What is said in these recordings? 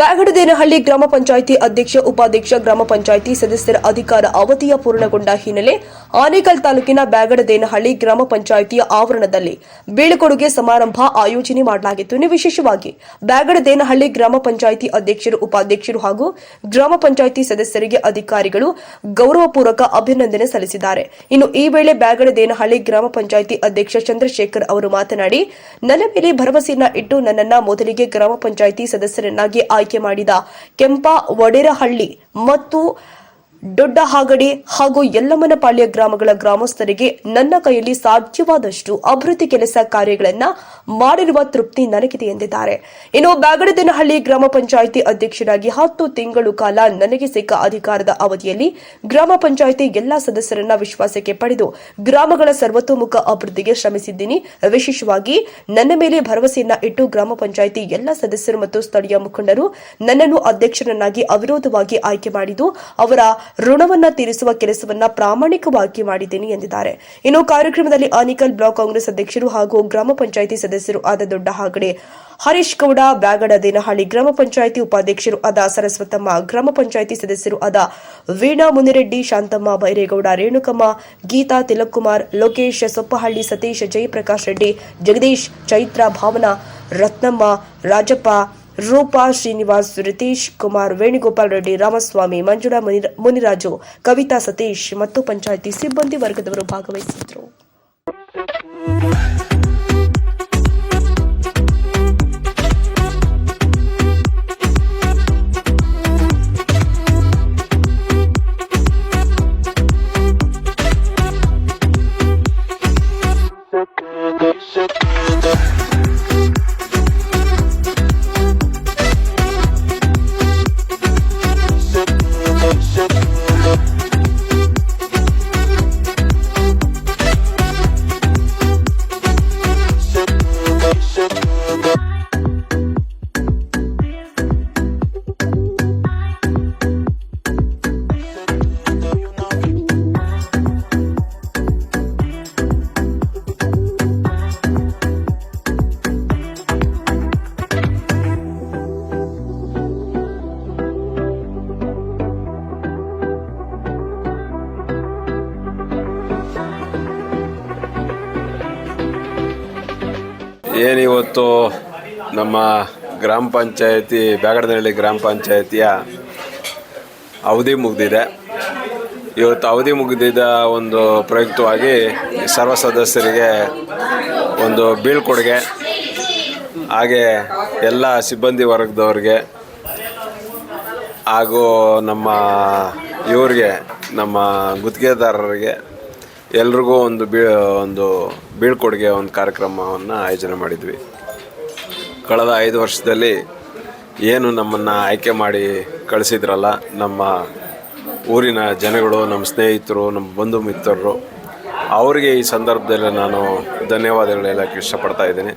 ಬ್ಯಾಗಡದೇನಹಳ್ಳಿ ಗ್ರಾಮ ಪಂಚಾಯಿತಿ ಅಧ್ಯಕ್ಷ, ಉಪಾಧ್ಯಕ್ಷ, ಗ್ರಾಮ ಪಂಚಾಯಿತಿ ಸದಸ್ಯರ ಅಧಿಕಾರ ಅವಧಿಯ ಪೂರ್ಣಗೊಂಡ ಹಿನ್ನೆಲೆ ಆನೇಕಲ್ ತಾಲೂಕಿನ ಬ್ಯಾಗಡದೇನಹಳ್ಳಿ ಗ್ರಾಮ ಪಂಚಾಯಿತಿಯ ಆವರಣದಲ್ಲಿ ಬೀಳ್ಕೊಡುಗೆ ಸಮಾರಂಭ ಆಯೋಜನೆ ಮಾಡಲಾಗಿತ್ತು. ವಿಶೇಷವಾಗಿ ಬ್ಯಾಗಡದೇನಹಳ್ಳಿ ಗ್ರಾಮ ಪಂಚಾಯಿತಿ ಅಧ್ಯಕ್ಷರು, ಉಪಾಧ್ಯಕ್ಷರು ಹಾಗೂ ಗ್ರಾಮ ಪಂಚಾಯಿತಿ ಸದಸ್ಯರಿಗೆ ಅಧಿಕಾರಿಗಳು ಗೌರವಪೂರ್ವಕ ಅಭಿನಂದನೆ ಸಲ್ಲಿಸಿದ್ದಾರೆ. ಇನ್ನು ಈ ವೇಳೆ ಬ್ಯಾಗಡದೇನಹಳ್ಳಿ ಗ್ರಾಮ ಪಂಚಾಯಿತಿ ಅಧ್ಯಕ್ಷ ಚಂದ್ರಶೇಖರ್ ಅವರು ಮಾತನಾಡಿ, ನನ್ನ ಮೇಲೆ ಭರವಸೆಯನ್ನ ಇಟ್ಟು ನನ್ನನ್ನ ಮೊದಲಿಗೆ ಗ್ರಾಮ ಪಂಚಾಯಿತಿ ಸದಸ್ಯರನ್ನಾಗಿ ಆಯ್ಕೆ ಮಾಡಿದ ಕೆಂಪ ವಡೇರಹಳ್ಳಿ ಮತ್ತು ದೊಡ್ಡಹಾಗಡಿ ಹಾಗೂ ಯಲ್ಲಮ್ಮನಪಾಳ್ಯ ಗ್ರಾಮಗಳ ಗ್ರಾಮಸ್ಥರಿಗೆ ನನ್ನ ಕೈಯಲ್ಲಿ ಸಾಧ್ಯವಾದಷ್ಟು ಅಭಿವೃದ್ಧಿ ಕೆಲಸ ಕಾರ್ಯಗಳನ್ನು ಮಾಡಿರುವ ತೃಪ್ತಿ ನನಗಿದೆ ಎಂದಿದ್ದಾರೆ. ಇನ್ನು ಬ್ಯಾಗಡದನಹಳ್ಳಿ ಗ್ರಾಮ ಪಂಚಾಯಿತಿ ಅಧ್ಯಕ್ಷರಾಗಿ ಹತ್ತು ತಿಂಗಳು ಕಾಲ ನನಗೆ ಸಿಕ್ಕ ಅಧಿಕಾರದ ಅವಧಿಯಲ್ಲಿ ಗ್ರಾಮ ಪಂಚಾಯಿತಿ ಎಲ್ಲಾ ಸದಸ್ಯರನ್ನ ವಿಶ್ವಾಸಕ್ಕೆ ಪಡೆದು ಗ್ರಾಮಗಳ ಸರ್ವತೋಮುಖ ಅಭಿವೃದ್ಧಿಗೆ ಶ್ರಮಿಸಿದ್ದೀನಿ. ವಿಶೇಷವಾಗಿ ನನ್ನ ಮೇಲೆ ಭರವಸೆಯನ್ನ ಇಟ್ಟು ಗ್ರಾಮ ಪಂಚಾಯಿತಿ ಎಲ್ಲ ಸದಸ್ಯರು ಮತ್ತು ಸ್ಥಳೀಯ ಮುಖಂಡರು ನನ್ನನ್ನು ಅಧ್ಯಕ್ಷರನ್ನಾಗಿ ಅವಿರೋಧವಾಗಿ ಆಯ್ಕೆ ಮಾಡಿದ್ದು, ಅವರ ಋಣವನ್ನ ತೀರಿಸುವ ಕೆಲಸವನ್ನ ಪ್ರಾಮಾಣಿಕವಾಗಿ ಮಾಡಿದ್ದೇನೆ ಎಂದಿದ್ದಾರೆ. ಇನ್ನು ಕಾರ್ಯಕ್ರಮದಲ್ಲಿ ಆನಿಕಲ್ ಬ್ಲಾಕ್ ಕಾಂಗ್ರೆಸ್ ಅಧ್ಯಕ್ಷರು ಹಾಗೂ ಗ್ರಾಮ ಪಂಚಾಯಿತಿ ಸದಸ್ಯರು ಆದ ದೊಡ್ಡ ಹಾಗಡೆ ಹರೀಶ್ ಗೌಡ, ಬ್ಯಾಗಡ ದೇನಹಳ್ಳಿ ಗ್ರಾಮ ಪಂಚಾಯಿತಿ ಉಪಾಧ್ಯಕ್ಷರು ಆದ ಸರಸ್ವತಮ್ಮ, ಗ್ರಾಮ ಪಂಚಾಯಿತಿ ಸದಸ್ಯರು ಆದ ವೀಣಾ ಮುನಿರೆಡ್ಡಿ, ಶಾಂತಮ್ಮ ಬೈರೇಗೌಡ, ರೇಣುಕಮ್ಮ, ಗೀತಾ ತಿಲಕ್ಕುಮಾರ್, ಲೋಕೇಶ್ ಸೊಪ್ಪಹಳ್ಳಿ ಸತೀಶ್, ಜಯಪ್ರಕಾಶ್ ರೆಡ್ಡಿ, ಜಗದೀಶ್ ಚೈತ್ರ ಭಾವನಾ, ರತ್ನಮ್ಮ, ರಾಜಪ್ಪ ರೂಪಾ, ಶ್ರೀನಿವಾಸ್, ರಿತೀಶ್ ಕುಮಾರ್, ವೇಣುಗೋಪಾಲ್ ರೆಡ್ಡಿ, ರಾಮಸ್ವಾಮಿ, ಮಂಜುಳಾ ಮುನಿರ- ಮುನಿರಾಜು, ಕವಿತಾ ಸತೀಶ್ ಮತ್ತು ಪಂಚಾಯಿತಿ ಸಿಬ್ಬಂದಿ ವರ್ಗದವರು ಭಾಗವಹಿಸಿದ್ರು ಏನಿವತ್ತು ನಮ್ಮ ಗ್ರಾಮ ಪಂಚಾಯತಿ, ಬ್ಯಾಗಡನಹಳ್ಳಿ ಗ್ರಾಮ ಪಂಚಾಯತಿಯ ಅವಧಿ ಮುಗಿದಿದೆ. ಇವತ್ತು ಅವಧಿ ಮುಗಿದಿದ್ದ ಒಂದು ಪ್ರಯುಕ್ತವಾಗಿ ಸರ್ವ ಸದಸ್ಯರಿಗೆ ಒಂದು ಬೀಳ್ಕೊಡುಗೆ, ಹಾಗೆ ಎಲ್ಲ ಸಿಬ್ಬಂದಿ ವರ್ಗದವ್ರಿಗೆ ಹಾಗೂ ನಮ್ಮ ಇವ್ರಿಗೆ, ನಮ್ಮ ಗುತ್ತಿಗೆದಾರರಿಗೆ ಎಲ್ರಿಗೂ ಒಂದು ಬೀ, ಒಂದು ಬೀಳ್ಕೊಡುಗೆ, ಒಂದು ಕಾರ್ಯಕ್ರಮವನ್ನು ಆಯೋಜನೆ ಮಾಡಿದ್ವಿ. ಕಳೆದ ಐದು ವರ್ಷದಲ್ಲಿ ಏನು ನಮ್ಮನ್ನು ಆಯ್ಕೆ ಮಾಡಿ ಕಳಿಸಿದ್ರಲ್ಲ, ನಮ್ಮ ಊರಿನ ಜನಗಳು, ನಮ್ಮ ಸ್ನೇಹಿತರು, ನಮ್ಮ ಬಂಧು ಮಿತ್ರರು, ಅವರಿಗೆ ಈ ಸಂದರ್ಭದಲ್ಲಿ ನಾನು ಧನ್ಯವಾದಗಳು ಹೇಳೋಕ್ಕೆ ಇಷ್ಟಪಡ್ತಾ ಇದ್ದೀನಿ.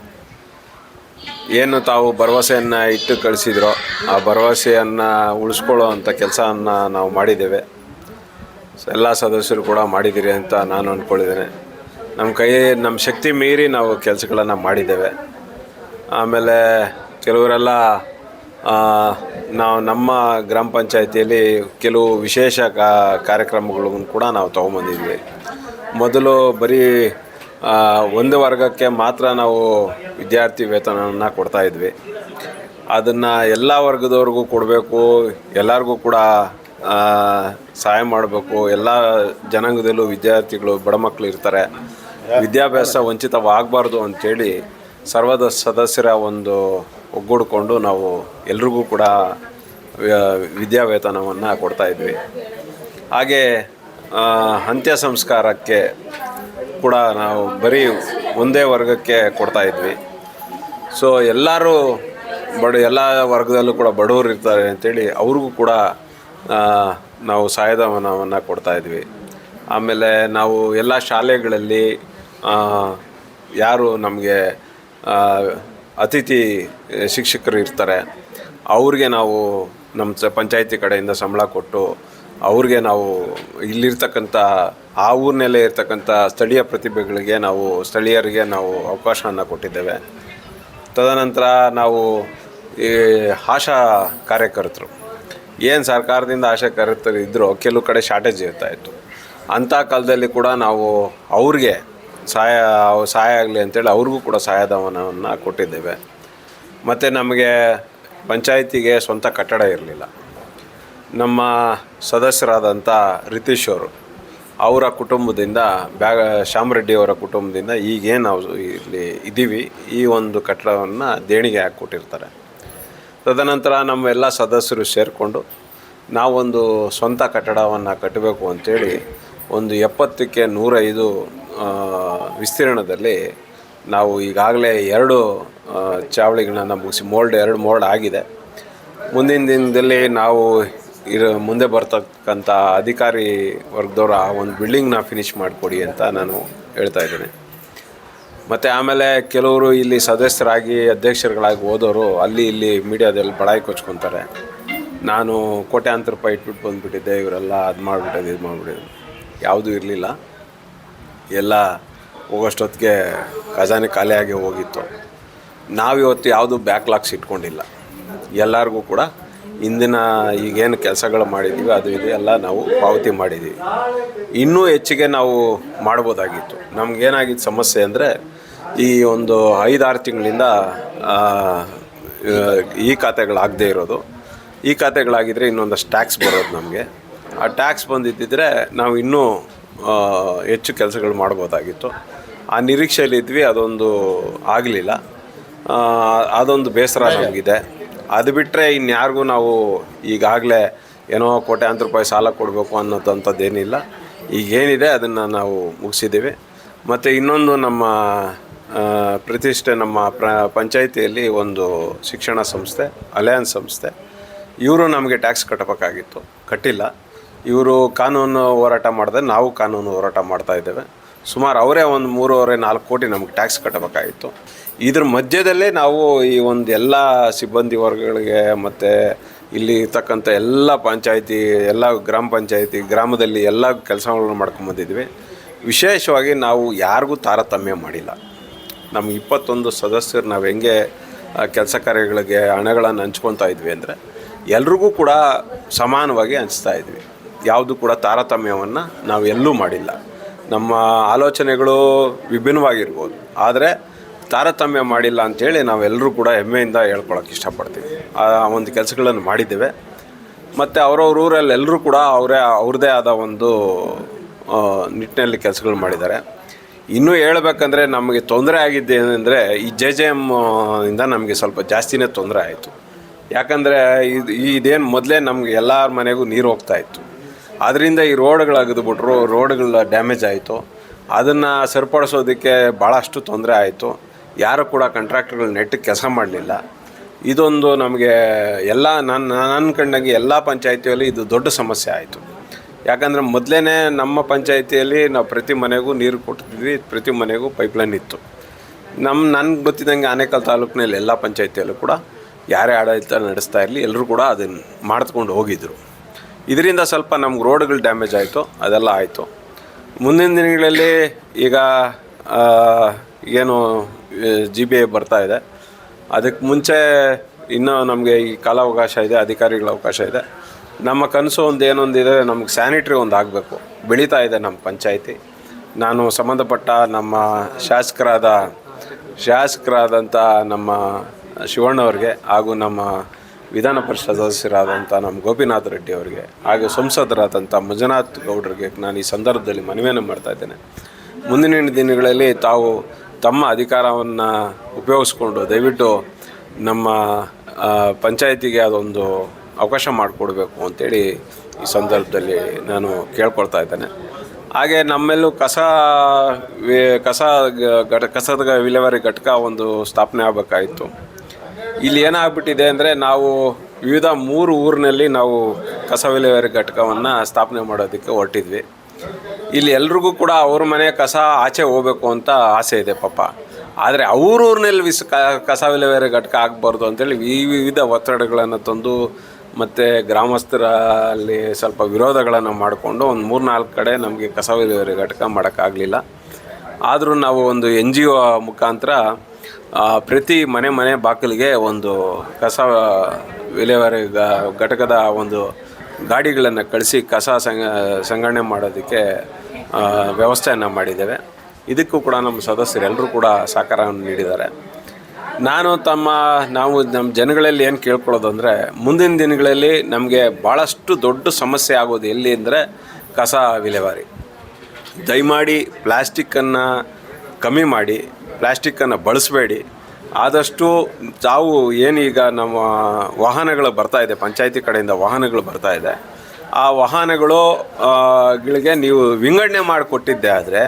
ಏನು ತಾವು ಭರವಸೆಯನ್ನು ಇಟ್ಟು ಕಳಿಸಿದ್ರೋ, ಆ ಭರವಸೆಯನ್ನು ಉಳಿಸ್ಕೊಳ್ಳೋ ಅಂಥ ಕೆಲಸವನ್ನು ನಾವು ಮಾಡಿದ್ದೇವೆ. ಎಲ್ಲ ಸದಸ್ಯರು ಕೂಡ ಮಾಡಿದ್ದೀರಿ ಅಂತ ನಾನು ಅಂದ್ಕೊಂಡಿದ್ದೇನೆ. ನಮ್ಮ ಕೈ ನಮ್ಮ ಶಕ್ತಿ ಮೀರಿ ನಾವು ಕೆಲಸಗಳನ್ನು ಮಾಡಿದ್ದೇವೆ. ಆಮೇಲೆ ಕೆಲವರೆಲ್ಲ ನಾವು ನಮ್ಮ ಗ್ರಾಮ ಪಂಚಾಯಿತಿಯಲ್ಲಿ ಕೆಲವು ವಿಶೇಷ ಕಾರ್ಯಕ್ರಮಗಳನ್ನು ಕೂಡ ನಾವು ತೊಗೊಂಬಂದಿದ್ವಿ. ಮೊದಲು ಬರೀ ಒಂದು ವರ್ಗಕ್ಕೆ ಮಾತ್ರ ನಾವು ವಿದ್ಯಾರ್ಥಿ ವೇತನವನ್ನು ಕೊಡ್ತಾಯಿದ್ವಿ ಅದನ್ನು ಎಲ್ಲ ವರ್ಗದವ್ರಿಗೂ ಕೊಡಬೇಕು, ಎಲ್ಲರಿಗೂ ಕೂಡ ಸಹಾಯ ಮಾಡಬೇಕು. ಎಲ್ಲ ಜನಾಂಗದಲ್ಲೂ ವಿದ್ಯಾರ್ಥಿಗಳು, ಬಡ ಮಕ್ಕಳು ಇರ್ತಾರೆ. ವಿದ್ಯಾಭ್ಯಾಸ ವಂಚಿತವಾಗಬಾರ್ದು ಅಂಥೇಳಿ ಸರ್ವದ ಸದಸ್ಯರ ಒಂದು ಒಗ್ಗೂಡಿಕೊಂಡು ನಾವು ಎಲ್ರಿಗೂ ಕೂಡ ವಿದ್ಯಾವೇತನವನ್ನು ಕೊಡ್ತಾಯಿದ್ವಿ ಹಾಗೆ ಅಂತ್ಯ ಸಂಸ್ಕಾರಕ್ಕೆ ಕೂಡ ನಾವು ಬರೀ ಒಂದೇ ವರ್ಗಕ್ಕೆ ಕೊಡ್ತಾಯಿದ್ವಿ ಸೊ ಎಲ್ಲರೂ ಬಡ, ಎಲ್ಲ ವರ್ಗದಲ್ಲೂ ಕೂಡ ಬಡವರು ಇರ್ತಾರೆ ಅಂತೇಳಿ ಅವ್ರಿಗೂ ಕೂಡ ನಾವು ಸಹಾಯಧನವನ್ನು ಕೊಡ್ತಾಯಿದ್ವಿ ಆಮೇಲೆ ನಾವು ಎಲ್ಲ ಶಾಲೆಗಳಲ್ಲಿ ಯಾರು ನಮಗೆ ಅತಿಥಿ ಶಿಕ್ಷಕರು ಇರ್ತಾರೆ. ಅವ್ರಿಗೆ ನಾವು ನಮ್ಮ ಪಂಚಾಯತಿ ಕಡೆಯಿಂದ ಸಂಬಳ ಕೊಟ್ಟು, ಅವ್ರಿಗೆ ನಾವು ಇಲ್ಲಿರ್ತಕ್ಕಂಥ, ಆ ಊರಿನಲ್ಲೇ ಇರ್ತಕ್ಕಂಥ ಸ್ಥಳೀಯ ಪ್ರತಿಭೆಗಳಿಗೆ ನಾವು, ಸ್ಥಳೀಯರಿಗೆ ನಾವು ಅವಕಾಶವನ್ನು ಕೊಟ್ಟಿದ್ದೇವೆ. ತದನಂತರ ನಾವು ಈ ಆಶಾ ಕಾರ್ಯಕರ್ತರು. ಏನು ಸರ್ಕಾರದಿಂದ ಆಶಾ ಕಾರ್ಯಕರ್ತರು ಇದ್ದರೂ ಕೆಲವು ಕಡೆ ಶಾರ್ಟೇಜ್ ಇರ್ತಾಯಿತ್ತು ಅಂಥ ಕಾಲದಲ್ಲಿ ಕೂಡ ನಾವು ಅವ್ರಿಗೆ ಸಹಾಯ ಸಹಾಯ ಆಗಲಿ ಅಂತೇಳಿ ಅವ್ರಿಗೂ ಕೂಡ ಸಹಾಯಧವನವನ್ನು ಕೊಟ್ಟಿದ್ದೇವೆ. ಮತ್ತು ನಮಗೆ ಪಂಚಾಯಿತಿಗೆ ಸ್ವಂತ ಕಟ್ಟಡ ಇರಲಿಲ್ಲ. ನಮ್ಮ ಸದಸ್ಯರಾದಂಥ ರಿತೀಶ್ ಅವರು ಅವರ ಕುಟುಂಬದಿಂದ, ಬ್ಯಾಗ ಶ್ಯಾಮರೆಡ್ಡಿಯವರ ಕುಟುಂಬದಿಂದ ಈಗೇನು ನಾವು ಇಲ್ಲಿ ಇದ್ದೀವಿ ಈ ಒಂದು ಕಟ್ಟಡವನ್ನು ದೇಣಿಗೆ ಹಾಕಿಕೊಟ್ಟಿರ್ತಾರೆ. ತದನಂತರ ನಮ್ಮ ಎಲ್ಲ ಸದಸ್ಯರು ಸೇರಿಕೊಂಡು ನಾವೊಂದು ಸ್ವಂತ ಕಟ್ಟಡವನ್ನು ಕಟ್ಟಬೇಕು ಅಂತೇಳಿ ಒಂದು ಎಪ್ಪತ್ತಕ್ಕೆ ನೂರೈದು ವಿಸ್ತೀರ್ಣದಲ್ಲಿ ನಾವು ಈಗಾಗಲೇ ಎರಡು ಚಾವಳಿಗಳನ್ನು ಮುಗಿಸಿ, ಮೋಲ್ಡ್ ಎರಡು ಮೋಲ್ಡ್ ಆಗಿದೆ. ಮುಂದಿನ ದಿನದಲ್ಲಿ ನಾವು ಇರೋ, ಮುಂದೆ ಬರ್ತಕ್ಕಂಥ ಅಧಿಕಾರಿ ವರ್ಗದವರ ಆ ಒಂದು ಬಿಲ್ಡಿಂಗ್ನ ಫಿನಿಷ್ ಮಾಡಿಕೊಡಿ ಅಂತ ನಾನು ಹೇಳ್ತಾ ಇದ್ದೀನಿ. ಮತ್ತು ಆಮೇಲೆ ಕೆಲವರು ಇಲ್ಲಿ ಸದಸ್ಯರಾಗಿ, ಅಧ್ಯಕ್ಷರುಗಳಾಗಿ ಹೋದವರು ಅಲ್ಲಿ ಇಲ್ಲಿ ಮೀಡಿಯಾದಲ್ಲಿ ಬಡಾಯಿ ಕೊಚ್ಕೊತಾರೆ. ನಾನು ಕೋಟ್ಯಾಂತರ ರೂಪಾಯಿ ಇಟ್ಬಿಟ್ಟು ಬಂದುಬಿಟ್ಟಿದ್ದೆ, ಇವರೆಲ್ಲ ಅದು ಮಾಡಿಬಿಟ್ಟಿದ್ದು, ಇದು ಮಾಡಿಬಿಟ್ಟಿದೆ ಯಾವುದೂ ಇರಲಿಲ್ಲ. ಎಲ್ಲ ಹೋಗೋಷ್ಟೊತ್ತಿಗೆ ಖಜಾನೆ ಖಾಲಿಯಾಗಿ ಹೋಗಿತ್ತು. ನಾವಿವತ್ತು ಯಾವುದೂ ಬ್ಯಾಕ್ಲಾಗ್ಸ್ ಇಟ್ಕೊಂಡಿಲ್ಲ. ಎಲ್ಲರಿಗೂ ಕೂಡ ಇಂದಿನ ಈಗೇನು ಕೆಲಸಗಳು ಮಾಡಿದ್ದೀವಿ ಅದು ಇದು ಎಲ್ಲ ನಾವು ಪಾವತಿ ಮಾಡಿದ್ದೀವಿ ಇನ್ನೂ ಹೆಚ್ಚಿಗೆ ನಾವು ಮಾಡ್ಬೋದಾಗಿತ್ತು. ನಮಗೇನಾಗಿದ್ದು ಸಮಸ್ಯೆ ಅಂದರೆ ಈ ಒಂದು ಐದಾರು ತಿಂಗಳಿಂದ ಈ ಖಾತೆಗಳಾಗದೇ ಇರೋದು. ಈ ಖಾತೆಗಳಾಗಿದ್ದರೆ ಇನ್ನೊಂದಷ್ಟು ಟ್ಯಾಕ್ಸ್ ಬರೋದು ನಮಗೆ. ಆ ಟ್ಯಾಕ್ಸ್ ಬಂದಿದ್ದಿದ್ರೆ ನಾವು ಇನ್ನೂ ಹೆಚ್ಚು ಕೆಲಸಗಳು ಮಾಡ್ಬೋದಾಗಿತ್ತು. ಆ ನಿರೀಕ್ಷೆಯಲ್ಲಿದ್ವಿ ಅದೊಂದು ಆಗಲಿಲ್ಲ. ಅದೊಂದು ಬೇಸರ ನಮಗಿದೆ. ಅದು ಬಿಟ್ಟರೆ ಇನ್ಯಾರಿಗೂ ನಾವು ಈಗಾಗಲೇ ಏನೋ ಕೋಟ್ಯಾಂತರ ರೂಪಾಯಿ ಸಾಲ ಕೊಡಬೇಕು ಅನ್ನೋದಂಥದ್ದೇನಿಲ್ಲ. ಈಗೇನಿದೆ, ಅದನ್ನು ನಾವು ಮುಗಿಸಿದ್ದೀವಿ. ಮತ್ತು ಇನ್ನೊಂದು ನಮ್ಮ ಪ್ರತಿಷ್ಠೆ, ನಮ್ಮ ಪ್ರ, ಪಂಚಾಯಿತಿಯಲ್ಲಿ ಒಂದು ಶಿಕ್ಷಣ ಸಂಸ್ಥೆ, ಅಲಯನ್ಸ್ ಸಂಸ್ಥೆ. ಇವರು ನಮಗೆ ಟ್ಯಾಕ್ಸ್ ಕಟ್ಟಬೇಕಾಗಿತ್ತು ಕಟ್ಟಿಲ್ಲ. ಇವರು ಕಾನೂನು ಹೋರಾಟ ಮಾಡಿದೆ, ನಾವು ಕಾನೂನು ಹೋರಾಟ ಮಾಡ್ತಾ ಇದ್ದೇವೆ. ಸುಮಾರು ಅವರೇ ಒಂದು ಮೂರುವರೆ ನಾಲ್ಕು ಕೋಟಿ ನಮಗೆ ಟ್ಯಾಕ್ಸ್ ಕಟ್ಟಬೇಕಾಗಿತ್ತು ಇದ್ರ ಮಧ್ಯದಲ್ಲೇ ನಾವು ಈ ಒಂದು ಎಲ್ಲ ಸಿಬ್ಬಂದಿ ವರ್ಗಗಳಿಗೆ ಮತ್ತು ಇಲ್ಲಿ ಇರ್ತಕ್ಕಂಥ ಎಲ್ಲ ಪಂಚಾಯಿತಿ, ಎಲ್ಲ ಗ್ರಾಮ ಪಂಚಾಯಿತಿ, ಗ್ರಾಮದಲ್ಲಿ ಎಲ್ಲ ಕೆಲಸಗಳನ್ನು ಮಾಡ್ಕೊಂಬಂದಿದ್ವಿ ವಿಶೇಷವಾಗಿ ನಾವು ಯಾರಿಗೂ ತಾರತಮ್ಯ ಮಾಡಿಲ್ಲ. ನಮ್ಮ ಇಪ್ಪತ್ತೊಂದು ಸದಸ್ಯರು ನಾವು ಹೆಂಗೆ ಕೆಲಸ ಕಾರ್ಯಗಳಿಗೆ ಹಣಗಳನ್ನು ಹಂಚ್ಕೊತಾ ಇದ್ವಿ ಅಂದರೆ ಎಲ್ರಿಗೂ ಕೂಡ ಸಮಾನವಾಗಿ ಹಂಚ್ತಾ ಇದ್ವಿ. ಯಾವುದು ಕೂಡ ತಾರತಮ್ಯವನ್ನು ನಾವು ಎಲ್ಲೂ ಮಾಡಿಲ್ಲ. ನಮ್ಮ ಆಲೋಚನೆಗಳು ವಿಭಿನ್ನವಾಗಿರ್ಬೋದು. ಆದರೆ ತಾರತಮ್ಯ ಮಾಡಿಲ್ಲ ಅಂಥೇಳಿ ನಾವೆಲ್ಲರೂ ಕೂಡ ಹೆಮ್ಮೆಯಿಂದ ಹೇಳ್ಕೊಳಕ್ಕೆ ಇಷ್ಟಪಡ್ತೀವಿ. ಆ ಒಂದು ಕೆಲಸಗಳನ್ನು ಮಾಡಿದ್ದೇವೆ. ಮತ್ತು ಅವ್ರವ್ರ ಊರಲ್ಲಿ ಎಲ್ಲರೂ ಕೂಡ ಅವರೇ, ಅವ್ರದ್ದೇ ಆದ ಒಂದು ನಿಟ್ಟಿನಲ್ಲಿ ಕೆಲಸಗಳು ಮಾಡಿದ್ದಾರೆ. ಇನ್ನೂ ಹೇಳಬೇಕಂದ್ರೆ ನಮಗೆ ತೊಂದರೆ ಆಗಿದ್ದೇನೆಂದರೆ ಈ ಜೆ ಜೆ ಎಂ ಇಂದ ನಮಗೆ ಸ್ವಲ್ಪ ಜಾಸ್ತಿನೇ ತೊಂದರೆ ಆಯಿತು. ಯಾಕಂದರೆ ಇದು, ಇದೇನು ಮೊದಲೇ ನಮಗೆ ಎಲ್ಲರ ಮನೆಗೂ ನೀರು ಹೋಗ್ತಾ ಇತ್ತು. ಅದರಿಂದ ಈ ರೋಡ್ಗಳು ಅಗದ್ಬಿಟ್ರು ರೋಡ್ಗಳ ಡ್ಯಾಮೇಜ್ ಆಯಿತು. ಅದನ್ನು ಸರಿಪಡಿಸೋದಕ್ಕೆ ಭಾಳಷ್ಟು ತೊಂದರೆ ಆಯಿತು. ಯಾರು ಕೂಡ ಕಾಂಟ್ರಾಕ್ಟರ್ಗಳು ನೆಟ್ಟು ಕೆಲಸ ಮಾಡಲಿಲ್ಲ. ಇದೊಂದು ನಮಗೆ ಎಲ್ಲ ನನ್ನ ನನ್ನ ಕಂಡಂಗೆ ಎಲ್ಲ ಪಂಚಾಯಿತಿಯಲ್ಲಿ ಇದು ದೊಡ್ಡ ಸಮಸ್ಯೆ ಆಯಿತು. ಯಾಕಂದರೆ ಮೊದಲೇ ನಮ್ಮ ಪಂಚಾಯಿತಿಯಲ್ಲಿ ನಾವು ಪ್ರತಿ ಮನೆಗೂ ನೀರು ಕೊಡ್ತಿದ್ವಿ ಪ್ರತಿ ಮನೆಗೂ ಪೈಪ್ಲೈನ್ ಇತ್ತು. ನಮ್ಮ ನನಗೆ ಗೊತ್ತಿದ್ದಂಗೆ ಆನೇಕಲ್ ತಾಲೂಕಿನಲ್ಲಿ ಎಲ್ಲ ಪಂಚಾಯಿತಿಯಲ್ಲೂ ಕೂಡ ಯಾರೇ ಆಡಳಿತ ನಡೆಸ್ತಾ ಇರಲಿ ಎಲ್ಲರೂ ಕೂಡ ಅದನ್ನು ಮಾಡ್ಕೊಂಡು ಹೋಗಿದ್ದರು ಇದರಿಂದ ಸ್ವಲ್ಪ ನಮ್ಗೆ ರೋಡ್ಗಳು ಡ್ಯಾಮೇಜ್ ಆಯಿತು, ಅದೆಲ್ಲ ಆಯಿತು. ಮುಂದಿನ ದಿನಗಳಲ್ಲಿ ಈಗ ಏನು ಜಿ ಬಿ ಐ ಬರ್ತಾ ಇದೆ. ಅದಕ್ಕೆ ಮುಂಚೆ ಇನ್ನೂ ನಮಗೆ ಈ ಕಾಲಾವಕಾಶ ಇದೆ, ಅಧಿಕಾರಿಗಳ ಅವಕಾಶ ಇದೆ. ನಮ್ಮ ಕನಸು ಒಂದು ಏನೊಂದಿದೆ, ನಮ್ಗೆ ಸ್ಯಾನಿಟ್ರಿ ಒಂದು ಆಗಬೇಕು. ಬೆಳೀತಾ ಇದೆ ನಮ್ಮ ಪಂಚಾಯಿತಿ. ನಾನು ಸಂಬಂಧಪಟ್ಟ ನಮ್ಮ ಶಾಸಕರಾದ, ಶಾಸಕರಾದಂಥ ನಮ್ಮ ಶಿವಣ್ಣವ್ರಿಗೆ ಹಾಗೂ ನಮ್ಮ ವಿಧಾನ ಪರಿಷತ್ ಸದಸ್ಯರಾದಂಥ ನಮ್ಮ ಗೋಪಿನಾಥ್ ರೆಡ್ಡಿ ಅವರಿಗೆ ಹಾಗೂ ಸಂಸದರಾದಂಥ ಮಂಜುನಾಥ್ ಗೌಡರಿಗೆ ನಾನು ಈ ಸಂದರ್ಭದಲ್ಲಿ ಮನವಿಯನ್ನು ಮಾಡ್ತಾ ಇದ್ದೇನೆ. ಮುಂದಿನ ದಿನಗಳಲ್ಲಿ ತಾವು ತಮ್ಮ ಅಧಿಕಾರವನ್ನು ಉಪಯೋಗಿಸ್ಕೊಂಡು ದಯವಿಟ್ಟು ನಮ್ಮ ಪಂಚಾಯಿತಿಗೆ ಅದೊಂದು ಅವಕಾಶ ಮಾಡಿಕೊಡ್ಬೇಕು ಅಂತೇಳಿ ಈ ಸಂದರ್ಭದಲ್ಲಿ ನಾನು ಕೇಳ್ಕೊಳ್ತಾ ಇದ್ದೇನೆ. ಹಾಗೆ ನಮ್ಮೆಲ್ಲೂ ಕಸ ಕಸ ಘಟ ಕಸದ ವಿಲೇವಾರಿ ಘಟಕ ಒಂದು ಸ್ಥಾಪನೆ ಆಗಬೇಕಾಯಿತು ಇಲ್ಲಿ ಏನಾಗ್ಬಿಟ್ಟಿದೆ ಅಂದರೆ ನಾವು ವಿವಿಧ ಮೂರು ಊರಿನಲ್ಲಿ ನಾವು ಕಸ ವಿಲೇವಾರಿ ಘಟಕವನ್ನು ಸ್ಥಾಪನೆ ಮಾಡೋದಕ್ಕೆ ಹೊರಟಿದ್ವಿ. ಇಲ್ಲಿ ಎಲ್ರಿಗೂ ಕೂಡ ಅವ್ರ ಮನೆ ಕಸ ಆಚೆ ಹೋಗ್ಬೇಕು ಅಂತ ಆಸೆ ಇದೆ ಪಾಪ. ಆದರೆ ಅವ್ರೂರಿನಲ್ಲಿ ವಿಸ್ ಕ- ಕಸ ವಿಲೇವಾರಿ ಘಟಕ ಆಗಬಾರ್ದು ಅಂತೇಳಿ ವಿವಿಧ ಒತ್ತಡಗಳನ್ನು ತಂದು ಮತ್ತು ಗ್ರಾಮಸ್ಥರಲ್ಲಿ ಸ್ವಲ್ಪ ವಿರೋಧಗಳನ್ನು ಮಾಡಿಕೊಂಡು ಒಂದು ಮೂರು ನಾಲ್ಕು ಕಡೆ ನಮಗೆ ಕಸ ವಿಲೇವಾರಿ ಘಟಕ ಮಾಡೋಕ್ಕಾಗಲಿಲ್ಲ. ಆದರೂ ನಾವು ಒಂದು ಎನ್ ಜಿ ಒ ಮುಖಾಂತರ ಪ್ರತಿ ಮನೆ ಮನೆ ಬಾಗಿಲಿಗೆ ಒಂದು ಕಸ, ವಿಲೇವಾರಿ ಘಟಕದ ಒಂದು ಗಾಡಿಗಳನ್ನು ಕಳಿಸಿ ಕಸ ಸಂಗ, ಸಂಗ್ರಹಣೆ ಮಾಡೋದಕ್ಕೆ ವ್ಯವಸ್ಥೆಯನ್ನು ಮಾಡಿದ್ದೇವೆ. ಇದಕ್ಕೂ ಕೂಡ ನಮ್ಮ ಸದಸ್ಯರೆಲ್ಲರೂ ಕೂಡ ಸಹಕಾರವನ್ನು ನೀಡಿದ್ದಾರೆ. ನಾನು ತಮ್ಮ, ನಾವು ನಮ್ಮ ಜನಗಳಲ್ಲಿ ಏನು ಕೇಳ್ಕೊಳ್ಳೋದು ಅಂದರೆ, ಮುಂದಿನ ದಿನಗಳಲ್ಲಿ ನಮಗೆ ಭಾಳಷ್ಟು ದೊಡ್ಡ ಸಮಸ್ಯೆ ಆಗೋದು ಎಲ್ಲಿ ಅಂದರೆ, ಕಸ ವಿಲೇವಾರಿ. ದಯಮಾಡಿ ಪ್ಲಾಸ್ಟಿಕ್ಕನ್ನು ಕಮ್ಮಿ ಮಾಡಿ ಪ್ಲ್ಯಾಸ್ಟಿಕ್ಕನ್ನು ಬಳಸಬೇಡಿ. ಆದಷ್ಟು ತಾವು ಏನೀಗ ನಮ್ಮ ವಾಹನಗಳು ಬರ್ತಾ ಇದೆ, ಪಂಚಾಯತಿ ಕಡೆಯಿಂದ ವಾಹನಗಳು ಬರ್ತಾ ಇದೆ, ಆ ವಾಹನಗಳು ಗಳಿಗೆ ನೀವು ವಿಂಗಡಣೆ ಮಾಡಿಕೊಟ್ಟಿದ್ದೆ ಆದರೆ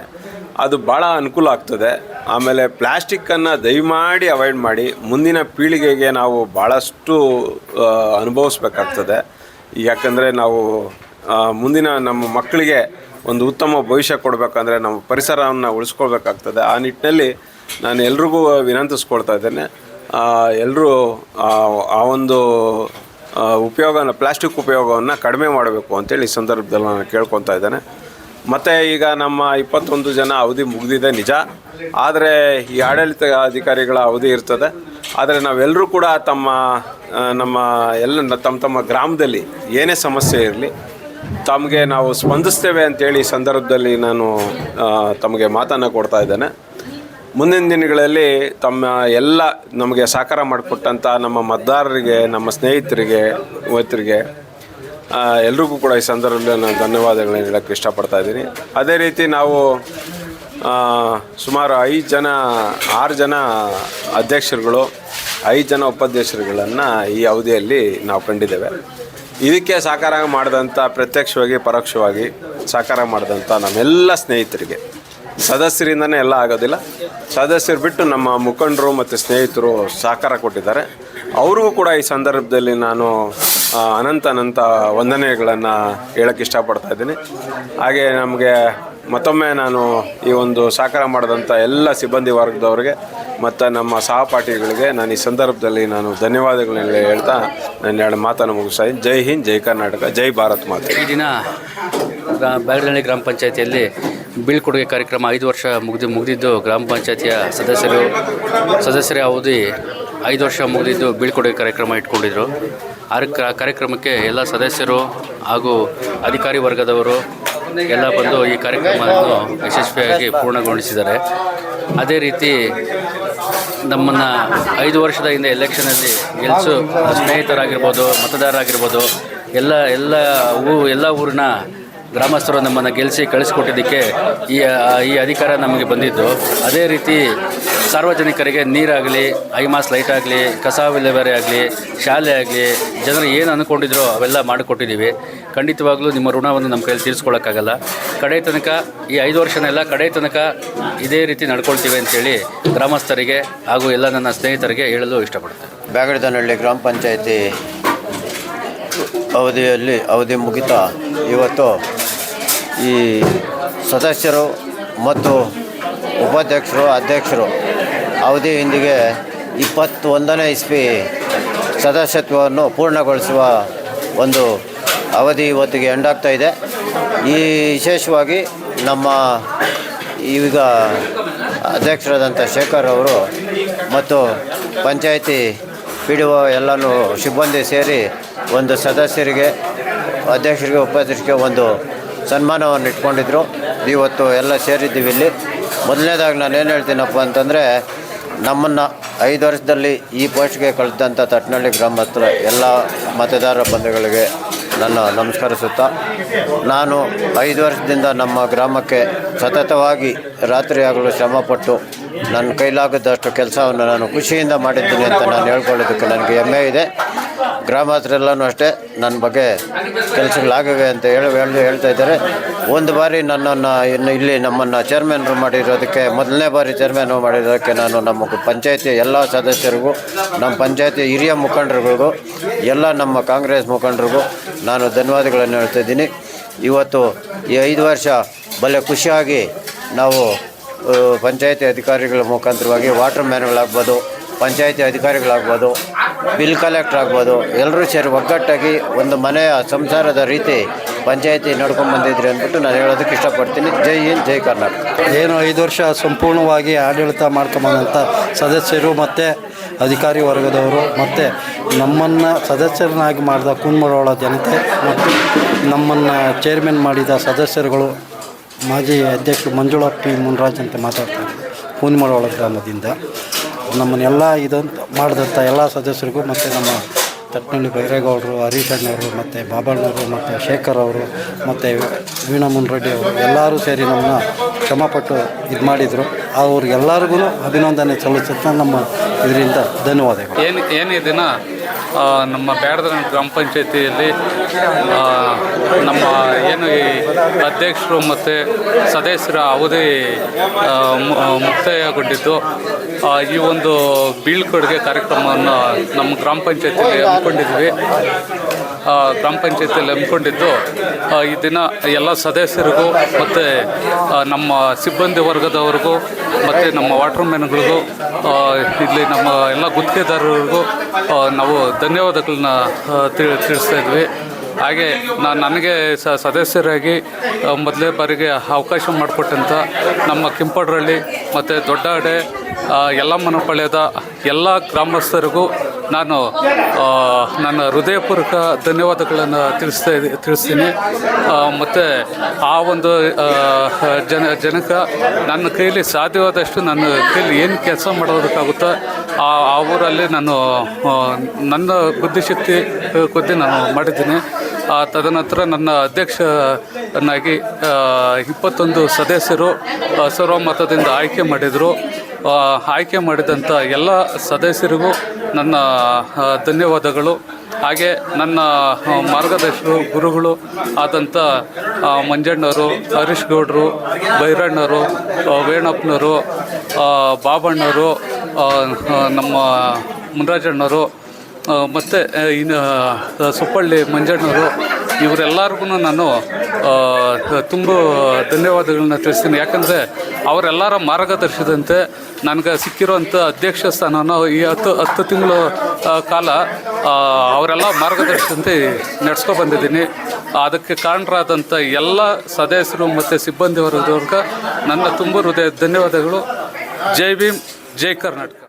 ಅದು ಭಾಳ ಅನುಕೂಲ ಆಗ್ತದೆ. ಆಮೇಲೆ ಪ್ಲ್ಯಾಸ್ಟಿಕ್ಕನ್ನು ದಯಮಾಡಿ ಅವಾಯ್ಡ್ ಮಾಡಿ, ಮುಂದಿನ ಪೀಳಿಗೆಗೆ ನಾವು ಭಾಳಷ್ಟು ಅನುಭವಿಸ್ಬೇಕಾಗ್ತದೆ. ಯಾಕಂದರೆ ನಾವು ಮುಂದಿನ ನಮ್ಮ ಮಕ್ಕಳಿಗೆ ಒಂದು ಉತ್ತಮ ಭವಿಷ್ಯ ಕೊಡಬೇಕಂದ್ರೆ ನಮ್ಮ ಪರಿಸರವನ್ನು ಉಳಿಸ್ಕೊಳ್ಬೇಕಾಗ್ತದೆ. ಆ ನಿಟ್ಟಿನಲ್ಲಿ ನಾನು ಎಲ್ರಿಗೂ ವಿನಂತಿಸ್ಕೊಡ್ತಾ ಇದ್ದೇನೆ. ಎಲ್ಲರೂ ಆ ಒಂದು ಉಪಯೋಗನ, ಪ್ಲಾಸ್ಟಿಕ್ ಉಪಯೋಗವನ್ನು ಕಡಿಮೆ ಮಾಡಬೇಕು ಅಂತೇಳಿ ಈ ಸಂದರ್ಭದಲ್ಲಿ ನಾನು ಕೇಳ್ಕೊತಾ ಇದ್ದೇನೆ. ಮತ್ತು ಈಗ ನಮ್ಮ ಇಪ್ಪತ್ತೊಂದು ಜನ ಅವಧಿ ಮುಗಿದಿದೆ ನಿಜ. ಆದರೆ ಈ ಆಡಳಿತ ಅಧಿಕಾರಿಗಳ ಅವಧಿ ಇರ್ತದೆ. ಆದರೆ ನಾವೆಲ್ಲರೂ ಕೂಡ ತಮ್ಮ ನಮ್ಮ ಎಲ್ಲ ತಮ್ಮ ತಮ್ಮ ಗ್ರಾಮದಲ್ಲಿ ಏನೇ ಸಮಸ್ಯೆ ಇರಲಿ, ತಮಗೆ ನಾವು ಸ್ಪಂದಿಸ್ತೇವೆ ಅಂತೇಳಿ ಈ ಸಂದರ್ಭದಲ್ಲಿ ನಾನು ತಮಗೆ ಮಾತನ್ನು ಕೊಡ್ತಾ ಇದ್ದೇನೆ. ಮುಂದಿನ ದಿನಗಳಲ್ಲಿ ತಮ್ಮ ಎಲ್ಲ ನಮಗೆ ಸಹಕಾರ ಮಾಡಿಕೊಟ್ಟಂಥ ನಮ್ಮ ಮತದಾರರಿಗೆ ನಮ್ಮ ಸ್ನೇಹಿತರಿಗೆ ಯುವತರಿಗೆ ಆ, ಎಲ್ರಿಗೂ ಕೂಡ ಈ ಸಂದರ್ಭದಲ್ಲಿ ನಾನು ಧನ್ಯವಾದಗಳನ್ನು ಹೇಳೋಕ್ಕೆ ಇಷ್ಟಪಡ್ತಾ ಇದ್ದೀನಿ. ಅದೇ ರೀತಿ ನಾವು ಸುಮಾರು ಐದು ಜನ ಆರು ಜನ ಅಧ್ಯಕ್ಷರುಗಳು ಐದು ಜನ ಉಪಾಧ್ಯಕ್ಷರುಗಳನ್ನು ಈ ಅವಧಿಯಲ್ಲಿ ನಾವು ಕಂಡಿದ್ದೇವೆ. ಇದಕ್ಕೆ ಸಹಕಾರ ಮಾಡಿದಂಥ ಪ್ರತ್ಯಕ್ಷವಾಗಿ ಪರೋಕ್ಷವಾಗಿ ಸಹಕಾರ ಮಾಡಿದಂಥ ನಮ್ಮೆಲ್ಲ ಸ್ನೇಹಿತರಿಗೆ ಸದಸ್ಯರಿಂದನೇ ಎಲ್ಲ ಆಗೋದಿಲ್ಲ. ಸದಸ್ಯರು ಬಿಟ್ಟು ನಮ್ಮ ಮುಖಂಡರು ಮತ್ತು ಸ್ನೇಹಿತರು ಸಹಕಾರ ಕೊಟ್ಟಿದ್ದಾರೆ. ಅವ್ರಿಗೂ ಕೂಡ ಈ ಸಂದರ್ಭದಲ್ಲಿ ನಾನು ಅನಂತ ಅನಂತ ವಂದನೆಗಳನ್ನು ಹೇಳಕ್ಕೆ ಇಷ್ಟಪಡ್ತಾ ಇದ್ದೀನಿ. ಹಾಗೆ ನಮಗೆ ಮತ್ತೊಮ್ಮೆ ನಾನು ಈ ಒಂದು ಸಹಕಾರ ಮಾಡಿದಂಥ ಎಲ್ಲ ಸಿಬ್ಬಂದಿ ವರ್ಗದವರಿಗೆ, ಮತ್ತು ನಮ್ಮ ಸಹಪಾಠಿಗಳಿಗೆ ನಾನು ಈ ಸಂದರ್ಭದಲ್ಲಿ ನಾನು ಧನ್ಯವಾದಗಳನ್ನ ಹೇಳ್ತಾ ನಾನು ಎರಡು ಮಾತನ್ನು ಮುಗಿಸ್ತಾ ಜೈ ಹಿಂದ್, ಜೈ ಕರ್ನಾಟಕ, ಜೈ ಭಾರತ್ ಮಾತೆ. ಈ ದಿನ ಗ್ರಾ- ಗ್ರಾಮ ಪಂಚಾಯತಿಯಲ್ಲಿ ಬೀಳ್ಕೊಡುಗೆ ಕಾರ್ಯಕ್ರಮ ಐದು ವರ್ಷ ಮುಗಿದು ಮುಗಿದಿದ್ದು ಗ್ರಾಮ ಪಂಚಾಯತಿಯ ಸದಸ್ಯರು, ಸದಸ್ಯರೇ ಅವಧಿ ಐದು ವರ್ಷ ಮುಗಿದಿದ್ದು ಬೀಳ್ಕೊಡುಗೆ ಕಾರ್ಯಕ್ರಮ ಇಟ್ಕೊಂಡಿದ್ರು. ಆ ಕಾರ್ಯಕ್ರಮಕ್ಕೆ ಎಲ್ಲ ಸದಸ್ಯರು ಹಾಗೂ ಅಧಿಕಾರಿ ವರ್ಗದವರು ಎಲ್ಲ ಬಂದು ಈ ಕಾರ್ಯಕ್ರಮವನ್ನು ಯಶಸ್ವಿಯಾಗಿ ಪೂರ್ಣಗೊಳಿಸಿದ್ದಾರೆ. ಅದೇ ರೀತಿ ನಮ್ಮನ್ನು ಐದು ವರ್ಷದ ಹಿಂದೆ ಎಲೆಕ್ಷನಲ್ಲಿ ಗೆಲ್ಲಿಸು ಸ್ನೇಹಿತರಾಗಿರ್ಬೋದು, ಮತದಾರರಾಗಿರ್ಬೋದು, ಎಲ್ಲ ಎಲ್ಲ ಊ, ಎಲ್ಲ ಊರಿನ ಗ್ರಾಮಸ್ಥರು ನಮ್ಮನ್ನು ಗೆಲ್ಲಿಸಿ ಕಳಿಸ್ಕೊಟ್ಟಿದ್ದಕ್ಕೆ ಈ ಈ ಅಧಿಕಾರ ನಮಗೆ ಬಂದಿದ್ದು. ಅದೇ ರೀತಿ ಸಾರ್ವಜನಿಕರಿಗೆ ನೀರಾಗಲಿ, ಐಮಾಸ್ ಲೈಟ್ ಆಗಲಿ, ಕಸ ವಿಲೇವಾರಿ ಆಗಲಿ, ಶಾಲೆ ಆಗಲಿ, ಜನರು ಏನು ಅಂದ್ಕೊಂಡಿದ್ರೋ ಅವೆಲ್ಲ ಮಾಡಿಕೊಟ್ಟಿದ್ದೀವಿ. ಖಂಡಿತವಾಗ್ಲೂ ನಿಮ್ಮ ಋಣವನ್ನು ನಮ್ಮ ಕೈಯಲ್ಲಿ ತೀರಿಸ್ಕೊಳ್ಳೋಕ್ಕಾಗಲ್ಲ. ಕಡೆ ತನಕ ಈ ಐದು ವರ್ಷನೆಲ್ಲ ಕಡೆ ತನಕ ಇದೇ ರೀತಿ ನಡ್ಕೊಳ್ತೀವಿ ಅಂತೇಳಿ ಗ್ರಾಮಸ್ಥರಿಗೆ ಹಾಗೂ ಎಲ್ಲ ನನ್ನ ಸ್ನೇಹಿತರಿಗೆ ಹೇಳಲು ಇಷ್ಟಪಡ್ತೇನೆ. ಬ್ಯಾಗಡದನಹಳ್ಳಿ ಗ್ರಾಮ ಪಂಚಾಯತಿ ಅವಧಿಯಲ್ಲಿ, ಅವಧಿ ಮುಗಿತ. ಇವತ್ತು ಈ ಸದಸ್ಯರು ಮತ್ತು ಉಪಾಧ್ಯಕ್ಷರು, ಅಧ್ಯಕ್ಷರು ಅವಧಿ ಇಂದಿಗೆ ಇಪ್ಪತ್ತೊಂದನೇ ಇಸ್ವಿ ಸದಸ್ಯತ್ವವನ್ನು ಪೂರ್ಣಗೊಳಿಸುವ ಒಂದು ಅವಧಿ ಇವತ್ತಿಗೆ ಎಂಡಾಗ್ತಾ ಇದೆ. ಈ ವಿಶೇಷವಾಗಿ ನಮ್ಮ ಈಗ ಅಧ್ಯಕ್ಷರಾದಂಥ ಶೇಖರ್ ಅವರು ಮತ್ತು ಪಂಚಾಯಿತಿ ಪಿ ಡಿ ಒ ಎಲ್ಲನೂ ಸಿಬ್ಬಂದಿ ಸೇರಿ ಒಂದು ಸದಸ್ಯರಿಗೆ, ಅಧ್ಯಕ್ಷರಿಗೆ, ಉಪಾಧ್ಯಕ್ಷರಿಗೆ ಒಂದು ಸನ್ಮಾನವನ್ನು ಇಟ್ಕೊಂಡಿದ್ರು. ಇವತ್ತು ಎಲ್ಲ ಸೇರಿದ್ದೀವಿ ಇಲ್ಲಿ. ಮೊದಲನೇದಾಗಿ ನಾನು ಏನು ಹೇಳ್ತೀನಪ್ಪ ಅಂತಂದರೆ, ನಮ್ಮನ್ನು ಐದು ವರ್ಷದಲ್ಲಿ ಈ ಪೋಸ್ಟ್ಗೆ ಕಳೆದಂಥ ತಟ್ನಳ್ಳಿ ಗ್ರಾಮಸ್ಥರ ಎಲ್ಲ ಮತದಾರ ಬಂಧುಗಳಿಗೆ ನನ್ನ ನಮಸ್ಕರಿಸುತ್ತಾ ನಾನು ಐದು ವರ್ಷದಿಂದ ನಮ್ಮ ಗ್ರಾಮಕ್ಕೆ ಸತತವಾಗಿ ರಾತ್ರಿಯಾಗಲು ಶ್ರಮಪಟ್ಟು ನನ್ನ ಕೈಲಾಗದಷ್ಟು ಕೆಲಸವನ್ನು ನಾನು ಖುಷಿಯಿಂದ ಮಾಡಿದ್ದೀನಿ ಅಂತ ನಾನು ಹೇಳ್ಕೊಳ್ಳೋದಕ್ಕೆ ನನಗೆ ಹೆಮ್ಮೆ ಇದೆ. ಗ್ರಾಮಸ್ಥರೆಲ್ಲನೂ ಅಷ್ಟೇ. ನನ್ನ ಬಗ್ಗೆ ಕೆಲಸಗಳಾಗವೆ ಅಂತ ಹೇಳಿ ಹೇಳಿ ಹೇಳ್ತಾ ಇದ್ದಾರೆ. ಒಂದು ಬಾರಿ ನನ್ನನ್ನು ಇನ್ನು ಇಲ್ಲಿ ನಮ್ಮನ್ನು ಚೇರ್ಮನ್ರು ಮಾಡಿರೋದಕ್ಕೆ, ಮೊದಲನೇ ಬಾರಿ ಚೇರ್ಮನ್ ಮಾಡಿರೋದಕ್ಕೆ ನಾನು ನಮ್ಮ ಪಂಚಾಯತಿ ಎಲ್ಲ ಸದಸ್ಯರಿಗೂ, ನಮ್ಮ ಪಂಚಾಯತಿ ಹಿರಿಯ ಮುಖಂಡರುಗಳಿಗೂ, ಎಲ್ಲ ನಮ್ಮ ಕಾಂಗ್ರೆಸ್ ಮುಖಂಡರಿಗೂ ನಾನು ಧನ್ಯವಾದಗಳನ್ನು ಹೇಳ್ತಾ ಇದ್ದೀನಿ. ಇವತ್ತು ಈ ಐದು ವರ್ಷ ಬಲೆ ಖುಷಿಯಾಗಿ ನಾವು ಪಂಚಾಯತಿ ಅಧಿಕಾರಿಗಳ ಮುಖಾಂತರವಾಗಿ ವಾಟರ್ ಮ್ಯಾನ್ಗಳಾಗ್ಬೋದು ಪಂಚಾಯತಿ ಅಧಿಕಾರಿಗಳಾಗ್ಬೋದು ಬಿಲ್ ಕಲೆಕ್ಟರ್ ಆಗ್ಬೋದು. ಎಲ್ಲರೂ ಸೇರಿ ಒಗ್ಗಟ್ಟಾಗಿ ಒಂದು ಮನೆಯ ಸಂಸಾರದ ರೀತಿ ಪಂಚಾಯತಿ ನಡ್ಕೊಂಡು ಬಂದಿದ್ರಿ ಅಂದ್ಬಿಟ್ಟು ನಾನು ಹೇಳೋದಕ್ಕೆ ಇಷ್ಟಪಡ್ತೀನಿ. ಜೈ ಹಿಂದ್, ಜೈ ಕರ್ನಾಟಕ. ಏನು ಐದು ವರ್ಷ ಸಂಪೂರ್ಣವಾಗಿ ಆಡಳಿತ ಮಾಡ್ಕೊಂಬಂದಂಥ ಸದಸ್ಯರು ಮತ್ತು ಅಧಿಕಾರಿ ವರ್ಗದವರು ಮತ್ತು ನಮ್ಮನ್ನು ಸದಸ್ಯರನ್ನಾಗಿ ಮಾಡಿದ ಕುಂದಮರೋಳ ಜನತೆ ಮತ್ತು ನಮ್ಮನ್ನು ಚೇರ್ಮನ್ ಮಾಡಿದ ಸದಸ್ಯರುಗಳು ಮಾಜಿ ಅಧ್ಯಕ್ಷರು ಮಂಜುಳಾ ಪಿ ಮುನ್ರಾಜ್ ಅಂತ ಮಾತಾಡ್ತಾರೆ ಕುಂದಮರೋಳ ಗ್ರಾಮದಿಂದ. ನಮ್ಮನ್ನೆಲ್ಲ ಇದಂತ ಮಾಡಿದಂಥ ಎಲ್ಲ ಸದಸ್ಯರಿಗೂ ಮತ್ತು ನಮ್ಮ ತಟ್ನಳ್ಳಿ ಬೈರೇಗೌಡರು ಹರೀಶ್ ಅಣ್ಣವರು ಮತ್ತು ಬಾಬಣ್ಣವರು ಮತ್ತು ಶೇಖರ್ ಅವರು ಮತ್ತು ವೀಣಾ ಮುನ್ರೆಡ್ಡಿ ಅವರು ಎಲ್ಲರೂ ಸೇರಿ ನಮ್ಮನ್ನ ಶ್ರಮಪಟ್ಟು ಇದು ಮಾಡಿದರು. ಅವ್ರಿಗೆಲ್ಲರಿಗೂ ಅಭಿನಂದನೆ ಸಲ್ಲಿಸುತ್ತಾ ನಮ್ಮ ಇದರಿಂದ ಧನ್ಯವಾದಗಳು. ಏನು ಏನು ಈ ದಿನ ಆ, ನಮ್ಮ ಬ್ಯಾಡದ ಗ್ರಾಮ ಪಂಚಾಯತಿಯಲ್ಲಿ ನಮ್ಮ ಏನು ಈ ಅಧ್ಯಕ್ಷರು ಮತ್ತು ಸದಸ್ಯರ ಅವಧಿ ಮುಕ್ತಾಯಗೊಂಡಿದ್ದು ಈ ಒಂದು ಬೀಳ್ಕೊಡುಗೆ ಕಾರ್ಯಕ್ರಮವನ್ನು ನಮ್ಮ ಗ್ರಾಮ ಪಂಚಾಯತಿಯಲ್ಲಿ ಹಮ್ಮಿಕೊಂಡಿದ್ವಿ. ಗ್ರಾಮ ಪಂಚಾಯತಿಯಲ್ಲಿ ಹಮ್ಮಿಕೊಂಡಿದ್ದು ಈ ದಿನ ಎಲ್ಲ ಸದಸ್ಯರಿಗೂ ಮತ್ತು ನಮ್ಮ ಸಿಬ್ಬಂದಿ ವರ್ಗದವರಿಗೂ ಮತ್ತು ನಮ್ಮ ವಾಟರ್ ಮ್ಯಾನ್ಗಳಿಗೂ ಇಲ್ಲಿ ನಮ್ಮ ಎಲ್ಲ ಗುತ್ತಿಗೆದಾರರಿಗೂ ನಾವು ಧನ್ಯವಾದಗಳನ್ನ ತಿಳಿಸ್ತಾ ಇದ್ವಿ. ಹಾಗೆ ನಾನು ನನಗೆ ಸ ಸದಸ್ಯರಾಗಿ ಮೊದಲೇ ಬಾರಿಗೆ ಅವಕಾಶ ಮಾಡಿಕೊಟ್ಟಂಥ ನಮ್ಮ ಕೆಂಪಡ್ರಳ್ಳಿ ಮತ್ತು ದೊಡ್ಡ ಆ, ಯಲ್ಲಮ್ಮನಪಾಳ್ಯದ ಎಲ್ಲ ಗ್ರಾಮಸ್ಥರಿಗೂ ನಾನು ನನ್ನ ಹೃದಯಪೂರ್ವಕ ಧನ್ಯವಾದಗಳನ್ನು ತಿಳಿಸ್ತಾ ತಿಳಿಸ್ತೀನಿ. ಮತ್ತು ಆ ಒಂದು ಜನ, ಜನಕ ನನ್ನ ಕೈಯಲ್ಲಿ ಸಾಧ್ಯವಾದಷ್ಟು ನನ್ನ ಕೈಯಲ್ಲಿ ಏನು ಕೆಲಸ ಮಾಡೋದಕ್ಕಾಗುತ್ತೋ, ಆ ಆ ಊರಲ್ಲಿ ನಾನು ನನ್ನ ಬುದ್ಧಿಶಕ್ತಿ ಕೊದ್ದು ನಾನು ಮಾಡಿದ್ದೀನಿ. ತದನಂತರ ನನ್ನ ಅಧ್ಯಕ್ಷನಾಗಿ ಇಪ್ಪತ್ತೊಂದು ಸದಸ್ಯರು ಸರ್ವಮತದಿಂದ ಆಯ್ಕೆ ಮಾಡಿದರು. ಆಯ್ಕೆ ಮಾಡಿದಂಥ ಎಲ್ಲ ಸದಸ್ಯರಿಗೂ ನನ್ನ ಧನ್ಯವಾದಗಳು. ಹಾಗೆ ನನ್ನ ಮಾರ್ಗದರ್ಶಕರು ಗುರುಗಳು ಆದಂಥ ಮಂಜಣ್ಣವರು ಹರೀಶ್ ಗೌಡರು ಬೈರಣ್ಣವರು ವೇಣಪ್ಪನವರು ಬಾಬಣ್ಣವರು ನಮ್ಮ ಮುನರಾಜಣ್ಣವರು ಮತ್ತು ಇನ್ನು ಸುಪ್ಪಳ್ಳಿ ಮಂಜಣ್ಣವರು ಇವರೆಲ್ಲರಿಗೂ ನಾನು ತುಂಬ ಧನ್ಯವಾದಗಳನ್ನ ತಿಳಿಸ್ತೀನಿ. ಯಾಕಂದರೆ ಅವರೆಲ್ಲರ ಮಾರ್ಗದರ್ಶದಂತೆ ನನಗೆ ಸಿಕ್ಕಿರುವಂಥ ಅಧ್ಯಕ್ಷ ಸ್ಥಾನನ ಈ ಹತ್ತು ಹತ್ತು ತಿಂಗಳು ಕಾಲ ಅವರೆಲ್ಲ ಮಾರ್ಗದರ್ಶನಂತೆ ನಡೆಸ್ಕೊ ಬಂದಿದ್ದೀನಿ. ಅದಕ್ಕೆ ಕಾರಣರಾದಂಥ ಎಲ್ಲ ಸದಸ್ಯರು ಮತ್ತು ಸಿಬ್ಬಂದಿ ವರ್ಗದವ್ರಿಗೆ ನನ್ನ ತುಂಬ ಹೃದಯ ಧನ್ಯವಾದಗಳು. ಜೈ ಭೀಮ್, ಜೈ ಕರ್ನಾಟಕ.